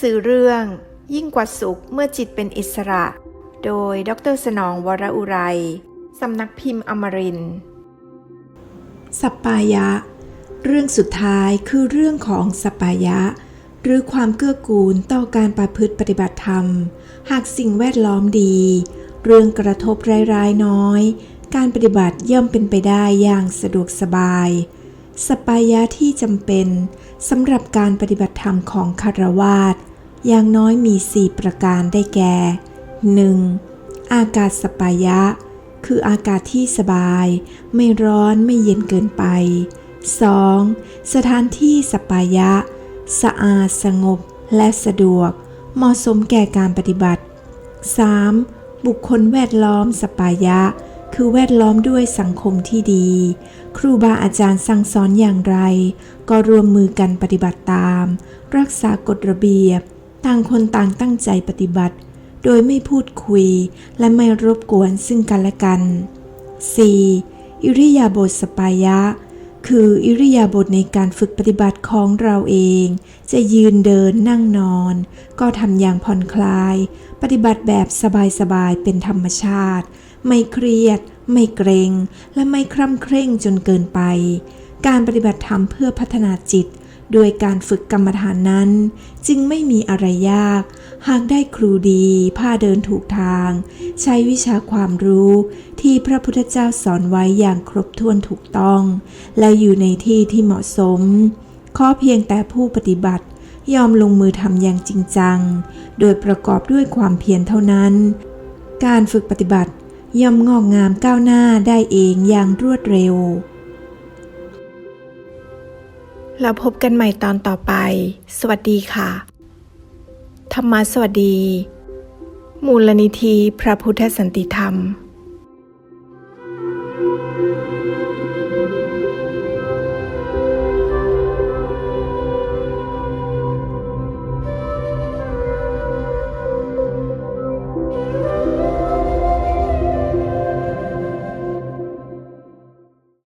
สือเรื่อง ยิ่งกว่าสุขเมื่อจิตเป็นอิสระ โดยดรสนองวรอุไรสำนักพิมพ์อมรินสปปายะ เรื่องสุดท้ายคือเรื่องของสปปายะ หรือความเกื้อกูลต่อการประพฤติปฏิบัติธรรม หากสิ่งแวดล้อมดี เรื่องกระทบร้ายๆน้อย การปฏิบัติย่อมเป็นไปได้อย่างสะดวกสบาย สปายะที่จำเป็นสำหรับการปฏิบัติธรรมของคารวาสอย่างน้อยมี 4 ประการได้แก่ 1. อากาศสปปายะ คืออากาศที่สบาย ไม่ร้อนไม่เย็นเกินไป 2. สถานที่สปายะ สะอาดสงบและสะดวก เหมาะสมแก่การปฏิบัติ 3. บุคคลแวดล้อมสปายะ คือแวดล้อมด้วยสังคมที่ดี ครูบาอาจารย์สั่งสอนอย่างไร ก็รวมมือกันปฏิบัติตาม รักษากฎระเบียบ ต่างคนต่างตั้งใจปฏิบัติ โดยไม่พูดคุยและไม่รบกวนซึ่งกันและกัน 4. อิริยาบถสปายะ คืออิริยาบถในการฝึกปฏิบัติของเราเอง จะยืนเดินนั่งนอน ก็ทำอย่างผ่อนคลาย ปฏิบัติแบบสบายๆเป็นธรรมชาติ ไม่เครียด ไม่เกรง และไม่คร่ำเคร่งจนเกินไป การปฏิบัติธรรมเพื่อพัฒนาจิต โดยการฝึกกรรมฐานนั้น จึงไม่มีอะไรยาก หากได้ครูดีพาเดินถูกทาง ใช้วิชาความรู้ที่พระพุทธเจ้าสอนไว้อย่างครบถ้วนถูกต้อง และอยู่ในที่ที่เหมาะสมขอเพียงแต่ผู้ปฏิบัติยอมลงมือทำอย่างจริงจัง โดยประกอบด้วยความเพียรเท่านั้น การฝึกปฏิบัติย่อมงอกงามก้าวหน้าได้เองอย่างรวดเร็ว แล้วพบกันใหม่ตอนต่อไป สวัสดีค่ะ ธรรมะสวัสดี มูลนิธิพระพุทธสันติธรรม